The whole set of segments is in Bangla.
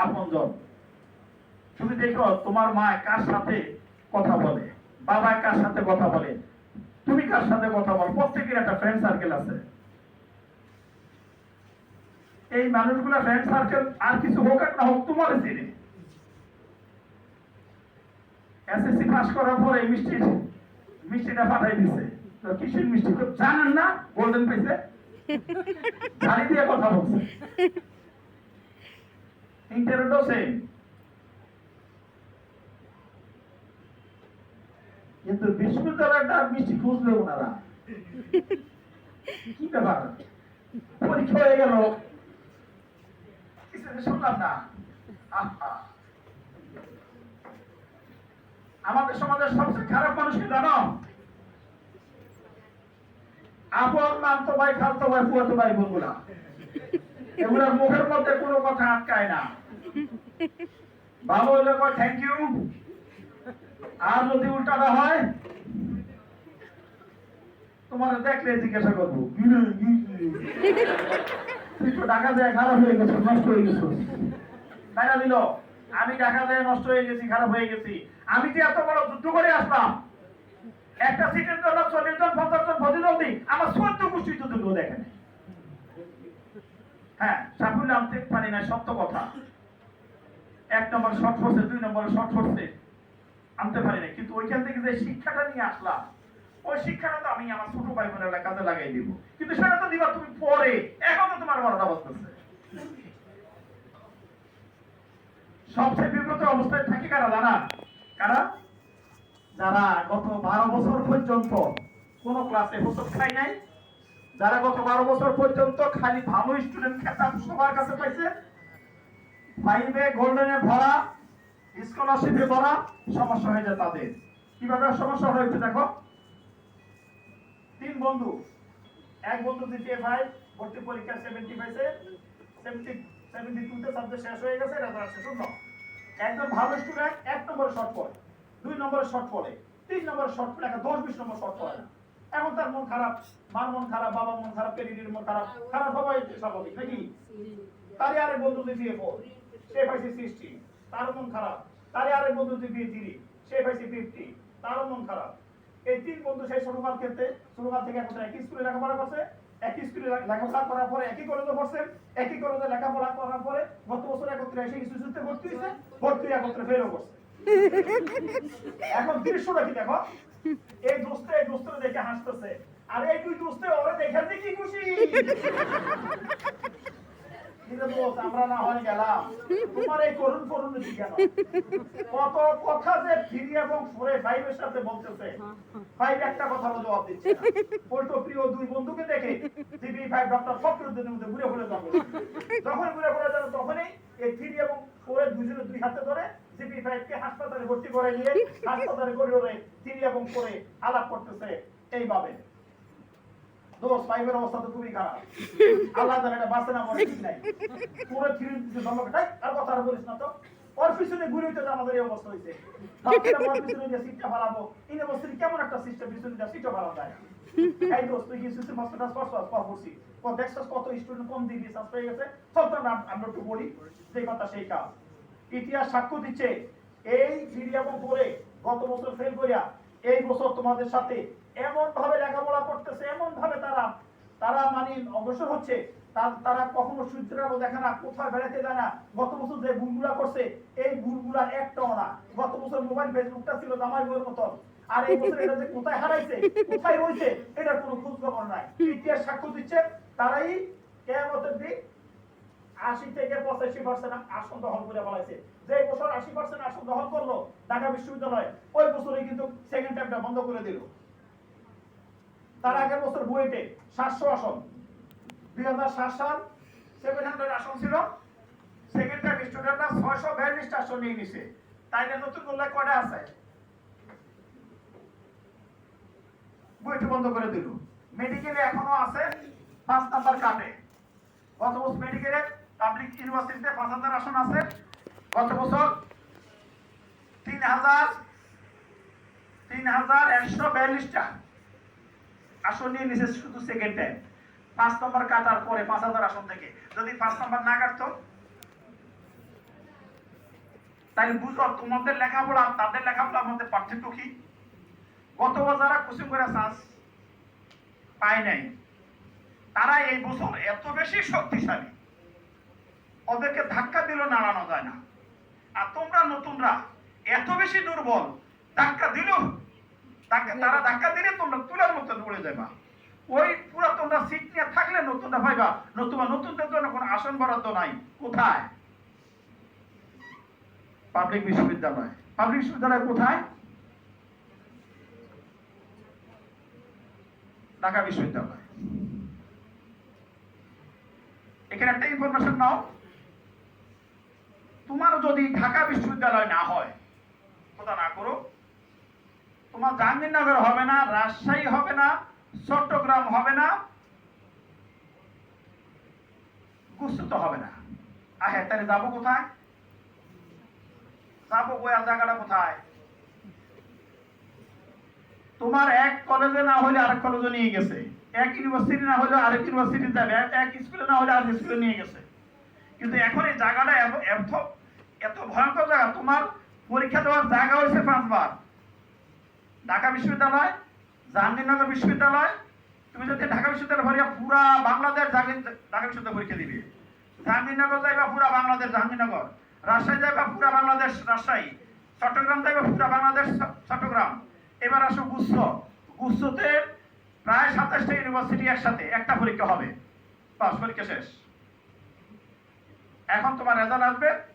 আপনজন তুমি দেখো তোমার মা কার সাথে কথা বলে? বাবা কার সাথে কথা বলে? তুমি কার সাথে কথা বলো? প্রত্যেকের একটা ফ্রেন্ড সার্কেল আছে। এই মানুষগুলা ফ্রেন্ড সার্কেল আর কিছু হোক না হোক তোমার চিনে। এসএসসি পাস করার পরে এই মিষ্টি মিষ্টিটা পাঠাই দিছে। তো কিসের মিষ্টি? তো জানেন না? গোল্ডেন পাইছে ঝাড়ি দিয়ে কথা বলছে। ইন্টারনেটও সেম কিন্তু বিশ্ববিদ্যালয়টা মিষ্টি খুঁজলে ওনারা কি ব্যাপার? পরীক্ষা হয়ে গেল। শুনলাম না। আমাদের সমাজের সবচেয়ে খারাপ মানুষকে জানো? আপন মানতো ভাই, খালতো ভাই ফুয়াতো ভাই বোনগুলা এগুলোর মুখের মধ্যে কোনো কথা আটকায় না ভালো হইলে কয় থ্যাংক ইউ আর যদি উল্টাটা হয়, তোমার দেখলে জিজ্ঞাসা করব? তুই টাকা দেয় খারাপ হয়ে গেছো নষ্ট হয়ে গেছো টাকা দিল, আমি টাকা দেয় নষ্ট হয়ে গেছি, খারাপ হয়ে গেছি আমি যে এত বড় যুদ্ধ করে আসলাম, একটা সিটের জন্য চল্লিশ জন, পঞ্চাশ জন দিই আমার চোদ্দ গোষ্ঠী যুদ্ধ কেউ দেখে নাই। হ্যাঁ সাফল্য আনতে পারি না সত্য কথা। এক নম্বর শর্ট ফোর্সে দুই নম্বর শর্ট ফোর্সে আনতে পারি না কিন্তু ওইখান থেকে যে শিক্ষাটা নিয়ে আসলাম, ওই শিক্ষাটা তো আমি আমার ছোট ভাই বোনের কাজে লাগাই দিব। কিন্তু সেটা তো দিবা তুমি পরে, এখন তো তোমার বারোটা বাজতেছে সবচেয়ে বিব্রত অবস্থায় থাকি কারা? জানা কারা? যারা গত বারো বছর পর্যন্ত কোন ক্লাসে হোসব খাই নাই যারা গত বারো বছর পর্যন্ত খালি ভালো স্টুডেন্ট খেতাব সবার কাছে পাইছে ফাইভে গোল্ডেনে ভরা স্কলারশিপে ভরা, সমস্যা তাদের। কীভাবে সমস্যা হয়েছে দেখো? তিন বন্ধু। এক বন্ধু দ্বিতীয় ফাইভ ভর্তি পরীক্ষা সেভেন্টি পাইছে সেভেন্টি সেভেন্টি টুতে সাবজেক্ট শেষ হয়ে গেছে শূন্য। একজন ভালো স্টুডেন্ট এক নম্বরে শর্ট পড়ে, দুই নম্বরে শর্ট পড়ে, তিন নম্বরে শর্ট পড়ে একটা দশ, বিশ নম্বর শর্ট পড়ে না। এখন তার মন খারাপ, মার মন খারাপ বাবা মন খারাপ, পেরিডির মন খারাপ খারাপ হওয়াই স্বাভাবিক, নাকি? তারই আরেক বন্ধু দ্বিতীয় ফোর সে পাইছে সিক্সটি তার মন খারাপ। তারই আরেক বন্ধু দ্বিতীয় থ্রি সে পাইছে ফিফটি তারও মন খারাপ। এই তিন বন্ধু সেই ক্ষেত্রে থেকে এখন একই স্কুলে লেখাপড়া করছে, একই স্কুলে লেখাপড়া করার পরে একই কলেজে পড়ছে, একই কলেজে লেখাপড়া করার পরে গত বছর একত্রে এসে ইনস্টিটিউটে ভর্তি হয়েছে, ভর্তি একত্রে ফেলও করছে। এখন দৃশ্যটা কি দেখো? এই দোস্তে, এই দোস্তরে দেখে হাসতেছে। আর এই দুই দোস্তে, ওরে দেখে দেখি খুশি। কথা যে দুই বন্ধুকে দেখে জিবি মধ্যে ঘুরে ঘুরে যাবে যখন ঘুরে ঘুরে যাবে তখনই এই থ্রি এবং ফোরে দুজনে দুই হাতে ধরে জিবি ফাইভ কে হাসপাতালে ভর্তি করে নিয়ে হাসপাতালে করিডোরে ফোরে আলাপ করতেছে এইভাবে। দোষ ফাইভের অবস্থা তো খুবই খারাপ। আল্লাহ জানে এটা বাঁচে না ঠিক নাই পুরো থ্রি আর কথা আর বলিস না তো। ওর পিছনে ঘুরে তো আমাদের এই অবস্থা হয়েছে। ভাবছিলাম ওর পিছনে যে সিটটা ফালাবো। ইউনিভার্সিটি কেমন একটা সিস্টেম পিছনে যা ফালানো যায় এই দোস্ত তুই কি মাস্টারটা স্পষ্ট স্পষ্ট করছি? ও কত স্টুডেন্ট কম দিয়ে সাস গেছে? সব আমরা একটু বলি সেই কথা সেই কাজ। ইতিহাস সাক্ষ্য দিচ্ছে। এই এবং পরে গত বছর ফেল করিয়া এই বছর তোমাদের সাথে এমন ভাবে লেখাপড়া করতেছে এমন ভাবে তারা তারা মানে অগ্রসর হচ্ছে। তারা কখনো সূর্যের আলো দেখে না কোথায় বেড়াতে যায় না। গত বছর যে ভুলগুলা করছে, এই ভুলগুলা একটাও না। গত বছর মোবাইল ফেসবুকটা ছিল জামাই বইয়ের মতন। আর এই বছর এটা যে কোথায় হারাইছে, কোথায় রয়েছে এটার কোনো খোঁজ খবর নাই। ইতিহাস সাক্ষ্য দিচ্ছে, তারাই কেয়ামতের দিন আশি থেকে পঁচাশি পার্সেন্ট আসন দখল করে বলাইছে যে বছর আশি পার্সেন্ট আসন দখল করল ঢাকা বিশ্ববিদ্যালয়, ওই বছরই কিন্তু সেকেন্ড টাইমটা বন্ধ করে দিল। তার আগের বছর বুয়েটে সাতশো আসন। দুই হাজার সাত সাল সেভেন হান্ড্রেড আসন ছিল। সেকেন্ড টাইম স্টুডেন্টরা ছয়শো বিয়াল্লিশটা আসন নিয়ে নিছে। তাই না নতুন গোল্লায় কয়টা আছে? বুয়েটে বন্ধ করে দিল। মেডিকেলে এখনও আছে পাঁচ নাম্বার কাটে গত বছর মেডিকেলে পাবলিক ইউনিভার্সিটিতে পাঁচ হাজার আসন আছে। গত বছর তিন হাজার তিন হাজার একশো বিয়াল্লিশটা আসন নিয়ে নিছে শুধু সেকেন্ড টাইম পাঁচ নম্বর কাটার পরে পাঁচ হাজার আসন থেকে। যদি পাঁচ নম্বর না কাটতো তাই বুঝো তোমাদের লেখাপড়া তাদের লেখাপড়ার মধ্যে পার্থক্য কি? গতবার যারা কোচিং করে চান্স পায় নাই, তারা এই বছর এত বেশি শক্তিশালী। ওদেরকে ধাক্কা দিলেও নাড়ানো যায় না। আর তোমরা নতুনরা, এত বেশি দুর্বল, ধাক্কা দিল তারা ধাক্কা দিলে তোমরা তুলার মতো উড়ে যাবা ওই পুরো তোমরা সিট নিয়ে থাকলে নতুনরা ভাইবা, নতুবা নতুনদের জন্য কোনো আসন বরাদ্দ নাই। কোথায়? পাবলিক বিশ্ববিদ্যালয়। পাবলিক বিশ্ববিদ্যালয় কোথায়? ঢাকা বিশ্ববিদ্যালয়। এখানে একটা ইনফরমেশন নাও। তোমার যদি ঢাকা বিশ্ববিদ্যালয় না হয় খোদা না করো। তোমার জাহাঙ্গীরনগর হবে না, রাজশাহী হবে না, চট্টগ্রাম হবে না গুস্তুত হবে না। আহে, তাহলে যাব কোথায়? যাব গোয়া জায়গাটা কোথায়? তোমার এক কলেজে না হলে আরেক কলেজে নিয়ে গেছে। এক ইউনিভার্সিটি না হলে আরেক ইউনিভার্সিটি যাবে। এক স্কুলে না হলে আরেক স্কুলে নিয়ে গেছে। কিন্তু এখন এই জায়গাটা এত- এত ভয়ঙ্কর জায়গা। তোমার পরীক্ষা দেওয়ার জায়গা হয়েছে পাঁচবার। ঢাকা বিশ্ববিদ্যালয়, জাহাঙ্গীরনগর বিশ্ববিদ্যালয়, তুমি যদি ঢাকা বিশ্ববিদ্যালয় ভরিয়া পুরা বাংলাদেশ ঢাকা বিশ্ববিদ্যালয় পরীক্ষা দিবে। জাহাঙ্গীরনগর যাইবা পুরা বাংলাদেশ, জাহাঙ্গীরনগর। রাজশাহী যাইবা পুরা বাংলাদেশ, রাজশাহী। চট্টগ্রাম যাইবা পুরা বাংলাদেশ, চট্টগ্রাম। এবার আসো গুচ্ছ। গুচ্ছতে প্রায় সাতাশটা ইউনিভার্সিটি একসাথে একটা পরীক্ষা হবে। পাস পরীক্ষা শেষ। এখন তোমার রেজাল্ট আসবে।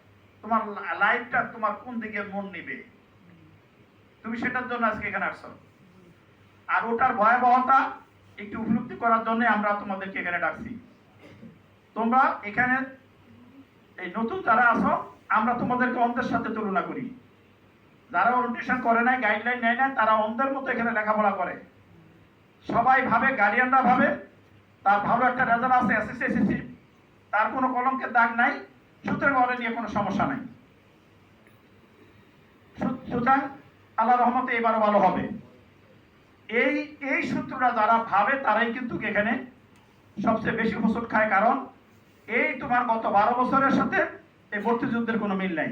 তোমার লাইফটা তোমার কোন দিকে মন নিবে? তুমি সেটার জন্য আজকে এখানে আসছো। আর ওটার ভয়াবহতা একটু উপলব্ধি করার জন্য আমরা তোমাদেরকে এখানে ডাকছি। তোমরা এখানে এই নতুন যারা আসো আমরা তোমাদেরকে অন্ধের সাথে তুলনা করি। যারা ওরিয়েন্টেশন করে নাই গাইডলাইন নেয় না তারা অন্ধের মতো এখানে লেখাপড়া করে। সবাই ভাবে গার্ডিয়ানরা ভাবে, তার ভালো একটা রেজাল্ট আছে এসএসসি এসএসসি তার কোনো কলঙ্কের দাগ নাই। সুতরাং ওরা নিয়ে কোনো সমস্যা নাই। সুতরাং আল্লাহ রহমতে এবারও ভালো হবে। এই এই সূত্রটা যারা ভাবে, তারাই কিন্তু এখানে সবচেয়ে বেশি হোসট খায়। কারণ এই তোমার গত বারো বছরের সাথে এই ভর্তি যুদ্ধের কোনো মিল নাই।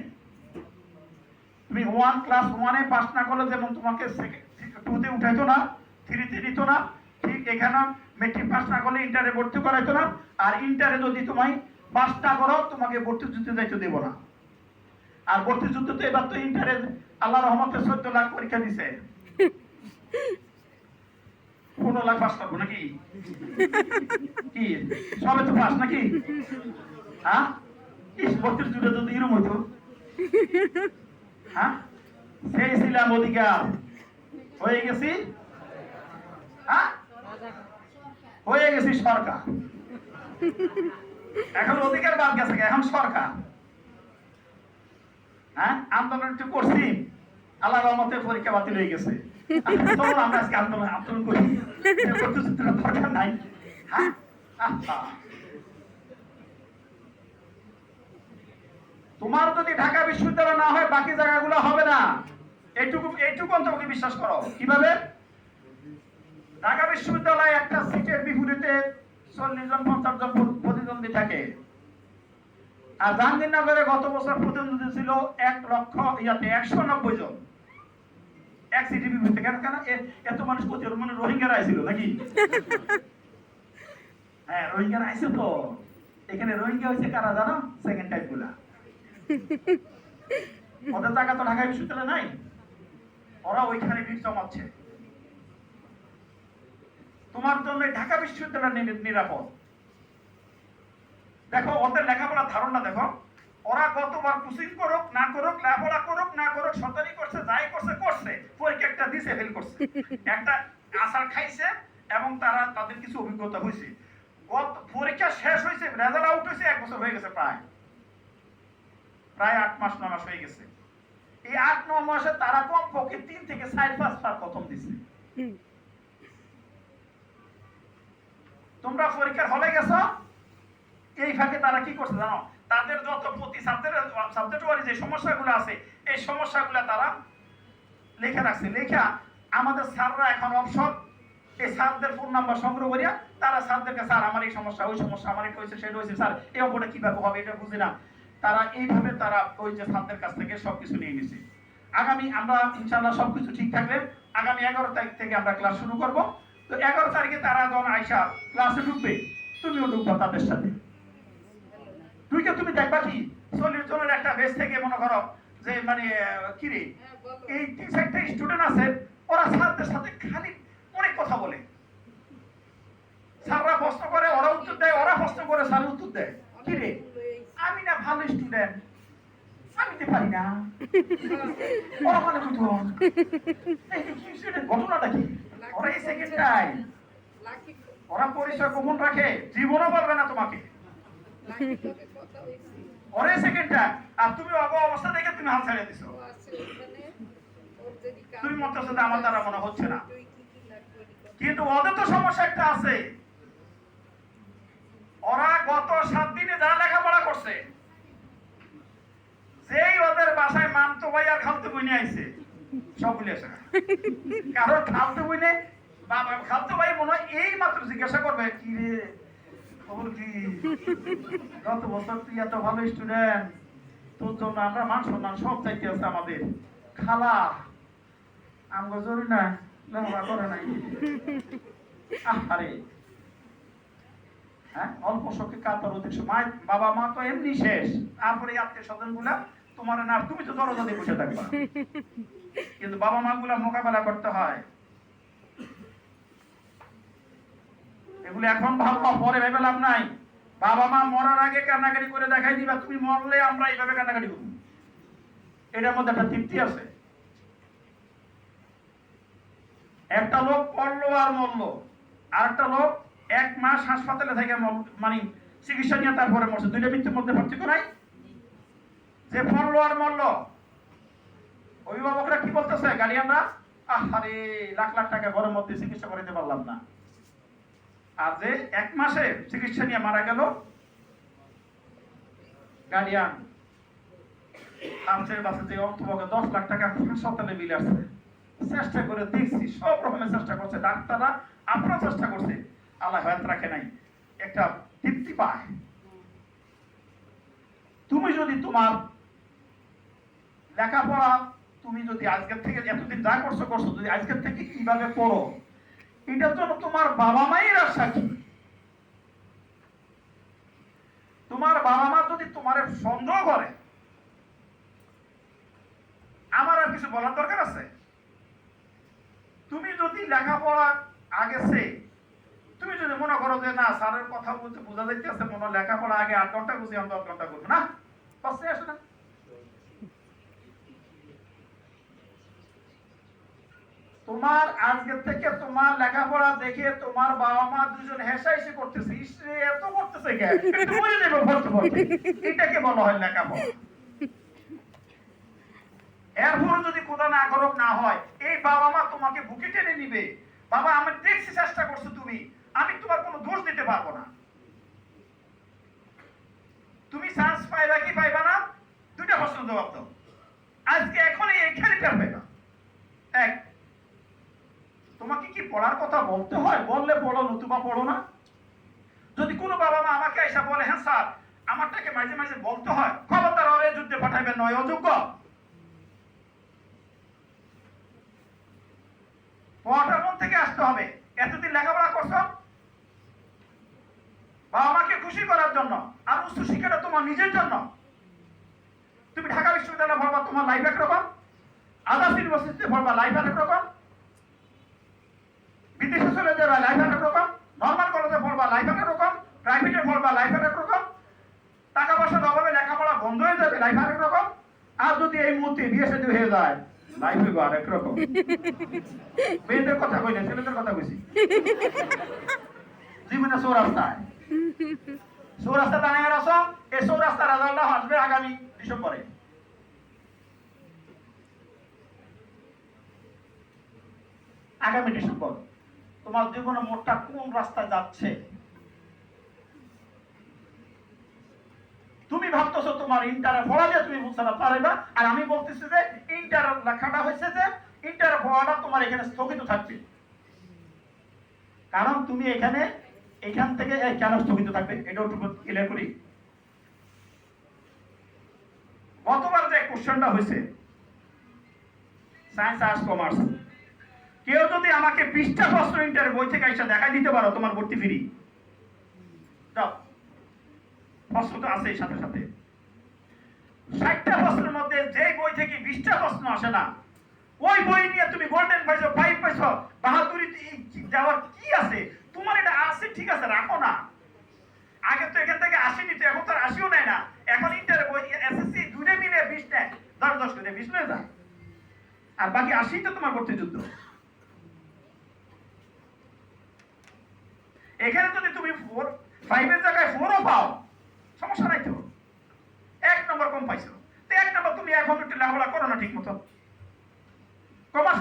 তুমি ওয়ান ক্লাস ওয়ানে পাস না করলে যেমন তোমাকে টুতে উঠাইতো না থ্রিতে নিত না, ঠিক এখানে মেট্রিক পাস না করলে ইন্টারে ভর্তি করাইতো না। আর ইন্টারে যদি তোমায় না করো তোমাকে ভর্তি যুদ্ধে যাইতে দেবো না। আর ভর্তি যুদ্ধ তো এবার তো ইন্টারে আল্লাহ রহমতে চোদ্দ লাখ পরীক্ষা দিছে। পনেরো লাখ পাস করব নাকি? কি? সবে তো পাস নাকি? হ্যাঁ ইস, ভর্তির যুদ্ধে যদি এরম হইতো হ্যাঁ সেই ছিলাম অধিকার। হয়ে গেছি? হ্যাঁ হয়ে গেছি সরকার। এখন অধিকার বাদ গেছে এখন সরকার। হ্যাঁ? আন্দোলন একটু করছি। আল্লাহ রহমতে পরীক্ষা বাতিল হয়ে গেছে। চলো আমরা আজকে আন্দোলন আন্দোলন করি। দরকার নাই। হ্যাঁ? আচ্ছা। তোমার যদি ঢাকা বিশ্ববিদ্যালয় না হয়, বাকি জায়গাগুলো হবে না। এইটুকু এইটুকু বিশ্বাস করো। কীভাবে? ঢাকা বিশ্ববিদ্যালয়ে একটা সিটের বিপরীতে চল্লিশ জন, পঞ্চাশ জন প্রতিদ্বন্দ্বী থাকে। আর জাহাঙ্গীরনগরে গত বছর প্রতিদ্বন্দ্বী ছিল এক লক্ষ ইয়াতে একশো নব্বই জন। এক সিটি বিপরীতে কেন কেন এত মানুষ মানে রোহিঙ্গারা আইছিল নাকি? হ্যাঁ রোহিঙ্গারা আইছে তো। এখানে রোহিঙ্গা হয়েছে কারা জানো? সেকেন্ড টাইপগুলা। ওদের টাকা তো ঢাকা বিশ্ববিদ্যালয় নাই। ওরা ওইখানে ভিড় জমাচ্ছে। তোমার জন্য ঢাকা বিশ্ববিদ্যালয় নিরাপদ। দেখো ওদের লেখাপড়ার ধারণা দেখো। ওরা গতবার কোচিং করুক না করুক লেখাপড়া করুক না করুক সরকারি করছে যাই করছে করছে পরীক্ষা একটা দিছে ফেল করছে। একটা আসার খাইছে এবং তারা তাদের কিছু অভিজ্ঞতা হয়েছে গত পরীক্ষা শেষ হয়েছে রেজাল্ট আউট হয়েছে এক বছর হয়ে গেছে প্রায়। প্রায় আট মাস নয় মাস হয়ে গেছে। এই আট নয় মাসে তারা কম পক্ষে তিন থেকে চার পাঁচ বার প্রথম দিছে। তোমরা পরীক্ষার হলে গেছো? এই ফাঁকে তারা কি করছে জানো? তাদের যত প্রতি সাবজেক্ট সাবজেক্ট ওয়ারি যে সমস্যাগুলো আছে, এই সমস্যাগুলো তারা লেখা রাখছে। লেখা আমাদের স্যাররা এখন অবসর। এই স্যারদের ফোন নাম্বার সংগ্রহ করিয়া তারা স্যারদেরকে স্যার, আমার এই সমস্যা, ওই সমস্যা, আমার এটা হয়েছে, সেটা হয়েছে, স্যার, এই অঙ্কটা কীভাবে হবে, এটা বুঝি না। তারা এইভাবে তারা ওই যে ছাত্রের কাছ থেকে সবকিছু নিয়ে নিছে। আগামী আমরা ইনশাল্লাহ সবকিছু ঠিক থাকলে আগামী এগারো তারিখ থেকে আমরা ক্লাস শুরু করব। তো এগারো তারিখে তারা যখন আইসা ক্লাসে ঢুকবে, তুমিও ঢুকবা তাদের সাথে। তুইকে তুমি দেখবা কি? চল্লিশ জনের একটা বেস থেকে মনে করো যে মানে কি রে? এই তিন চারটা স্টুডেন্ট আছে ওরা স্যারদের সাথে খালি অনেক কথা বলে। স্যাররা প্রশ্ন করে ওরা উত্তর দেয় ওরা প্রশ্ন করে স্যার উত্তর দেয়। কি রে? আমি না ভালো স্টুডেন্ট আমি তো পারি না। ওরা মানে ঘটনাটা কি? ওরা এই সেকেন্ড টাইম ওরা পরিচয় গোপন রাখে জীবনও বলবে না তোমাকে। ওরে সেকেন্ড টাইম আর তুমি অব অবস্থা দেখে তুমি হাল ছেড়ে দিছো। তুমি মনে হচ্ছে আমার দ্বারা মনে হচ্ছে না। কিন্তু ওদের তো সমস্যা একটা আছে। ওরা গত সাত দিনে যা লেখাপড়া করছে সেই ওদের বাসায় মামতো ভাই আর খালতো বই নিয়ে আইছে সব ভুলে আসে কারণ খালতো বই নে বাবা খালতো ভাই মনে হয় এই মাত্র জিজ্ঞাসা করবে কি রে? গত বছর তুই এত ভালো স্টুডেন্ট তোর জন্য আমরা মান সম্মান সব চাইতে আছে আমাদের। খালা, আমগো জরুরি না লেখাপড়া করে নাই। আরে হ্যাঁ অল্প কাতর অধিক বাবা মা তো এমনি শেষ। তারপরে আত্মীয় স্বজনগুলা তোমার না, তুমি তো দরজা দিয়ে বসে থাকবা। কিন্তু বাবা মা গুলা মোকাবেলা করতে হয়। এগুলো এখন ভাববা পরে ভেবে লাভ নাই। বাবা মা মরার আগে কান্নাকাটি করে দেখাই দিবা, তুমি মরলে আমরা এইভাবে কান্নাকাটি করব। এটার মধ্যে একটা তৃপ্তি আছে। একটা লোক পড়ল আর মরলো। আর একটা লোক এক মাস হাসপাতালে থেকে মানে চিকিৎসা নিয়ে তারপরে মরছে। দুইটা মৃত্যুর মধ্যে পার্থক্য নাই? যে পড়ল আর মরলো। অভিভাবকরা কি বলতেছে? গার্ডিয়ানরা আরে লাখ লাখ টাকা ঘরের মধ্যে চিকিৎসা করাতে পারলাম না। আর যে এক মাসে চিকিৎসা নিয়ে মারা গেল গার্ডিয়ান অন্তপক্ষে দশ লাখ টাকা হাসপাতালে আসছে। চেষ্টা করে দেখছি, সব রকমের চেষ্টা করছে, ডাক্তাররা চেষ্টা করছে। আল্লাহ রাখে নাই। একটা তৃপ্তি পায়। তুমি যদি তোমার লেখাপড়া, তুমি যদি আজকের থেকে এতদিন যা করছ করছ, যদি আজকের থেকে কীভাবে পড়ো এটার জন্য তোমার বাবা মায়ের কি? তোমার বাবা মা যদি তোমার সন্দেহ করে, আমার আর কিছু বলার দরকার আছে? তুমি যদি লেখাপড়া আগে সে তুমি যদি মনে করো যে না, স্যারের কথা বলতে বোঝা যাইতেছে, মনে লেখাপড়া আগে আট ঘণ্টা বুঝি আমি দশ ঘণ্টা করব, না? আসে না। তোমার আজকে থেকে তোমার লেখাপড়া দেখে তোমার বাবা মা দুজন হেসাইসি করতেছে। ইসরে এত করতেছে কেন একটু দেবে ভর্তি ভর্তি। এটাকে বলা হয় লেখাপড়া। এরপর যদি কোথা না গরম না হয়, এই বাবা মা তোমাকে বুকে টেনে নিবে। বাবা, আমি দেখছি চেষ্টা করছ তুমি আমি তোমার কোনো দোষ দিতে পারব না তুমি চান্স পাইবা কি পাইবা না দুইটা প্রশ্ন জবাব দাও আজকে এখনই এইখানে পারবে না এক তোমাকে কি পড়ার কথা বলতে হয়, বললে পড়ো, নতুবা পড়ো না। যদি কোনো বাবা মা আমাকে এসে বলে হ্যাঁ স্যার, আমারটাকে মাঝে মাঝে বলতে হয় খবরদার ওরে যুদ্ধে পাঠাবেন নয় অযোগ্য। পড়াটার মন থেকে আসতে হবে। এতদিন লেখাপড়া করছ? বাবা মাকে খুশি করার জন্য আর উচ্চ শিক্ষাটা তোমার নিজের জন্য। তুমি ঢাকা বিশ্ববিদ্যালয়ে পড়বা, তোমার লাইফ একরকম। আদার্স ইউনিভার্সিটিতে পড়বা লাইফ এক রকম। বিদেশে চলে যাবে লাইফ রকম নর্মাল কলেজে পড়বা লাইফ রকম প্রাইভেটে পড়বা লাইফ রকম টাকা পয়সার অভাবে লেখাপড়া বন্ধ হয়ে যাবে লাইফ এক রকম আর যদি এই মুহূর্তে বিয়ে সাথে হয়ে যায় রকম। মেয়েদের কথা কই না, ছেলেদের কথা কইছি। জীবনে দাঁড়িয়ে এই আসবে আগামী ডিসেম্বরে। আগামী ডিসেম্বর। তোমার জীবনে মোটটা কোন রাস্তায় যাচ্ছে? তুমি ভাবতেছো তোমার ইন্টারে পড়া যে তুমি বুঝতে পারবে আর আমি বলতেছি যে, ইন্টার লেখাটা হয়েছে যে, ইন্টার পড়াটা তোমার এখানে স্থগিত থাকবে। কারণ তুমি এখানে, এখান থেকে কেন স্থগিত থাকবে? এটা একটু ক্লিয়ার করি। গতবার যে কোশ্চেনটা হয়েছে সায়েন্স আর্টস কমার্স কেউ যদি আমাকে বিশটা প্রশ্ন ইন্টার বই থেকে এসে দেখাই দিতে পারো, তোমার ভর্তি ফ্রি তো আছে সাথে সাথে। ষাটটা মধ্যে যে বই থেকে বিশটা প্রশ্ন আসে না, ওই বই নিয়ে তুমি গোল্ডেন পাইছো ফাইভ পাইছো, বাহাদুরি যাওয়ার কি আছে? তোমার এটা আছে, ঠিক আছে, রাখো না। আগে তো এখান থেকে আসেনি, তো এখন তো আসিও নেয় না। এখন ইন্টার বই এসএসসি দুটো মিলে বিশ নেয়। দশ দশ করে, বিশ যায়। আর বাকি আশি তো তোমার ভর্তি এখানে যদি তুমি ফোর ফাইভের জায়গায় ফোরও পাও, সমস্যা নাই তো। এক নম্বর কম পাইছো। তো এক নম্বর তুমি এখন একটু লেখাপড়া করো না ঠিক মতো কমার্স